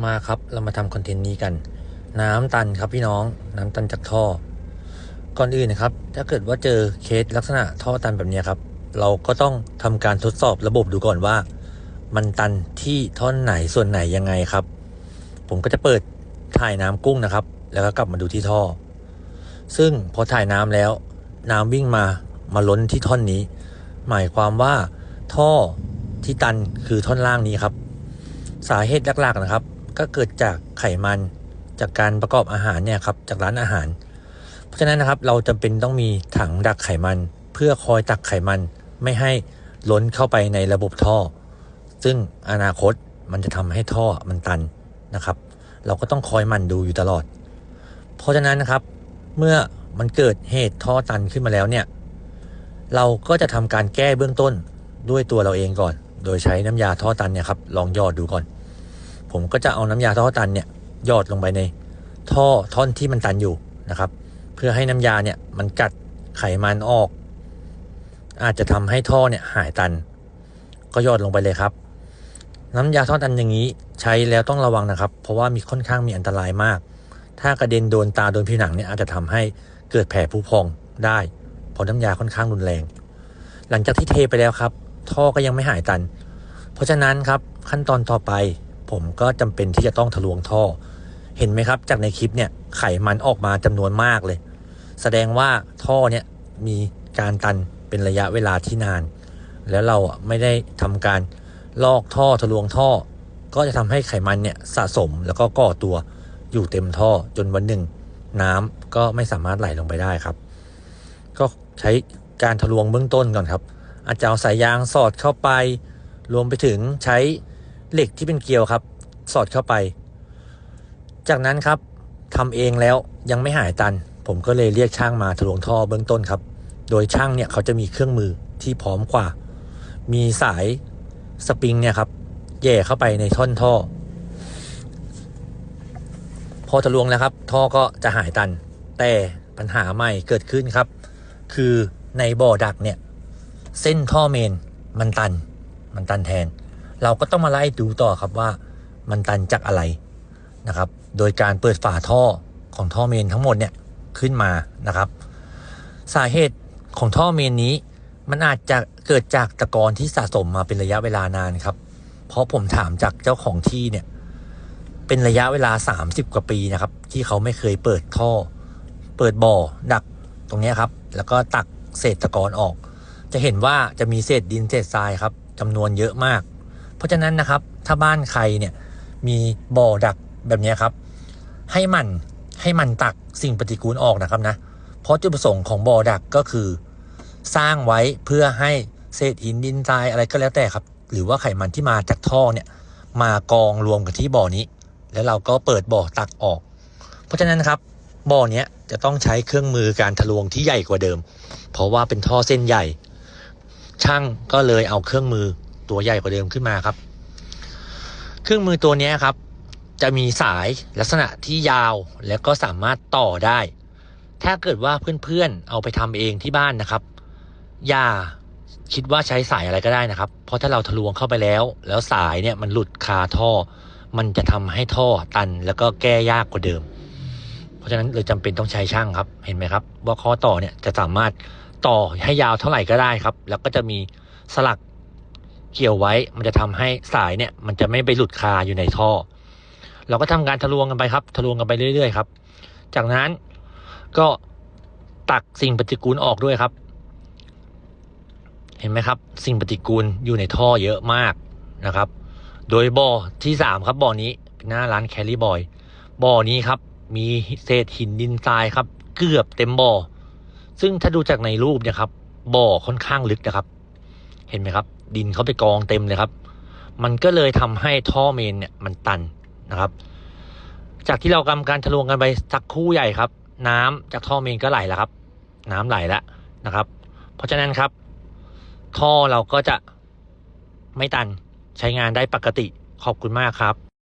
มาครับเรามาทำคอนเทนต์นี้กัน น้ำตันครับพี่น้องน้ำตันจากท่อ ก่อนอื่นนะครับ ถ้าเกิดว่าเจอเคสลักษณะท่อตันแบบนี้ครับ เราก็ต้องทำการทดสอบระบบดูก่อนว่า มันตันที่ท่อนไหนส่วนไหนยังไงครับ ผมก็จะเปิดถ่ายน้ำกุ้งนะครับ แล้วก็กลับมาดูที่ท่อ ซึ่งพอถ่ายน้ำแล้ว น้ำวิ่งมามาล้นที่ท่อนนี้ หมายความว่าท่อที่ตันคือท่อนล่างนี้ครับ สาเหตุหลักๆนะครับ ก็เกิดจากไขมันจากการประกอบอาหารเนี่ยครับจากร้านอาหาร เพราะฉะนั้นนะครับเราจำเป็นต้องมีถังดักไขมัน เพื่อคอยตักไขมันไม่ให้ล้นเข้าไปในระบบท่อ ซึ่งอนาคตมันจะทำให้ท่อมันตันนะครับ เราก็ต้องคอยหมันดูอยู่ตลอด เพราะฉะนั้นนะครับเมื่อมันเกิดเหตุท่อตันขึ้นมาแล้วเนี่ยเราก็จะทำการแก้เบื้องต้นด้วยตัวเราเองก่อน โดยใช้น้ำยาท่อตันเนี่ยครับลองหยอดดูก่อน ผมก็จะเอาน้ำยาท่อตันเนี่ยหยอดลงไปในท่อท่อนที่มันตันอยู่นะครับ เพื่อให้น้ำยาเนี่ยมันกัดไขมันออก อาจจะทำให้ท่อเนี่ยหายตัน ก็หยอดลงไปเลยครับ น้ำยาท่อตันอย่างนี้ใช้แล้วต้องระวังนะครับ เพราะว่ามีค่อนข้างมีอันตรายมาก ถ้ากระเด็นโดนตาโดนผิวหนังเนี่ยอาจจะทำให้เกิดแผลผุพองได้เพราะน้ำยาค่อนข้างรุนแรง หลังจากที่เทไปแล้วครับ ท่อก็ยังไม่หายตัน เพราะฉะนั้นครับขั้นตอนต่อไป ผมก็จำเป็นที่จะต้องทะลวงท่อ เห็นไหมครับ จากในคลิปเนี่ยไขมันออกมาจำนวนมากเลย แสดงว่าท่อเนี่ยมีการตันเป็นระยะเวลาที่นาน แล้วเราไม่ได้ทำการลอกท่อทะลวงท่อ ก็จะทำให้ไขมันเนี่ยสะสมแล้วก็ก่อตัวอยู่เต็มท่อจนวันหนึ่ง น้ำก็ไม่สามารถไหลลงไปได้ครับ ก็ใช้การทะลวงเบื้องต้นก่อนครับ อาจจะเอาสายยางสอดเข้าไป รวมไปถึงใช้ เหล็กที่เป็นเกลียวครับ สอดเข้าไป จากนั้นครับทำเองแล้วยังไม่หายตัน ผมก็เลยเรียกช่างมาทะลวงท่อเบื้องต้นครับ โดยช่างเนี่ยเขาจะมีเครื่องมือที่พร้อมกว่า มีสายสปริงเนี่ยครับแย่เข้าไปในท่อนท่อ พอทะลวงแล้วครับ ท่อก็จะหายตัน แต่ปัญหาใหม่เกิดขึ้นครับ คือในบ่อดักเนี่ย เส้นท่อเมนมันตัน มันตันแทน เราก็ต้องมาไล่ดูต่อครับว่ามันตันจากอะไรนะครับ โดยการเปิดฝาท่อของท่อเมนทั้งหมดเนี่ยขึ้นมานะครับ สาเหตุของท่อเมนนี้มันอาจจะเกิดจากตะกอนที่สะสมมาเป็นระยะเวลานานครับ เพราะผมถามจากเจ้าของที่เนี่ยเป็นระยะเวลา 30 กว่าปีนะครับ ที่เขาไม่เคยเปิดท่อ เปิดบ่อดักตรงนี้ครับ แล้วก็ตักเศษตะกอนออก จะเห็นว่าจะมีเศษดินเศษทรายครับจำนวนเยอะมาก เพราะฉะนั้นนะครับ ถ้าบ้านใครเนี่ยมีบ่อดักแบบนี้ครับ ให้มันให้มันตักสิ่งปฏิกูลออกนะครับนะ เพราะจุดประสงค์ของบ่อดักก็คือ สร้างไว้เพื่อให้เศษหินดินทรายอะไรก็แล้วแต่ครับ หรือว่าไขมันที่มาจากท่อเนี่ยมากองรวมกันที่บ่อนี้ แล้วเราก็เปิดบ่อตักออก เพราะฉะนั้นครับบ่อเนี้ยจะต้องใช้เครื่องมือการทะลวงที่ใหญ่กว่าเดิม เพราะว่าเป็นท่อเส้นใหญ่ ช่างก็เลยเอาเครื่องมือ ตัวใหญ่กว่าเดิมขึ้นมาครับ เครื่องมือตัวนี้ครับ จะมีสายลักษณะที่ยาวแล้วก็สามารถต่อได้ ถ้าเกิดว่าเพื่อนๆเอาไปทำเองที่บ้านนะครับ อย่าคิดว่าใช้สายอะไรก็ได้นะครับ เพราะถ้าเราทะลวงเข้าไปแล้ว แล้วสายเนี่ยมันหลุดคาท่อ มันจะทำให้ท่อตันแล้วก็แก้ยากกว่าเดิม เพราะฉะนั้นเลยจำเป็นต้องใช้ช่างครับ เห็นไหมครับ ว่าข้อต่อเนี่ยจะสามารถต่อให้ยาวเท่าไหร่ก็ได้ครับ แล้วก็จะมีสลัก เกี่ยวไว้มันจะทำให้สายเนี่ย มันจะไม่ไปหลุดคาอยู่ในท่อ เราก็ทำการทะลวงกันไปครับ ทะลวงกันไปเรื่อยๆครับ จากนั้นก็ตักสิ่งปฏิกูลออกด้วยครับ เห็นไหมครับ สิ่งปฏิกูลอยู่ในท่อเยอะมากนะครับ โดยบ่อที่สามครับบ่อนี้เป็นหน้าร้านแคลรี่บอยบ่อนี้ครับ มีเศษหินดินทรายครับ เกือบเต็มบ่อซึ่งถ้าดูจากในรูปเนี่ยครับบ่อค่อนข้างลึกนะครับ เห็นไหมครับ ดินเขาไปกองเต็มเลยครับ มันก็เลยทำให้ท่อเมนเนี่ยมันตันนะครับ จากที่เรากำการทะลวงกันไปสักคู่ใหญ่ครับ น้ำจากท่อเมนก็ไหลแล้วครับ น้ำไหลแล้วนะครับ เพราะฉะนั้นครับ ท่อเราก็จะไม่ตันใช้งานได้ปกติขอบคุณมากครับ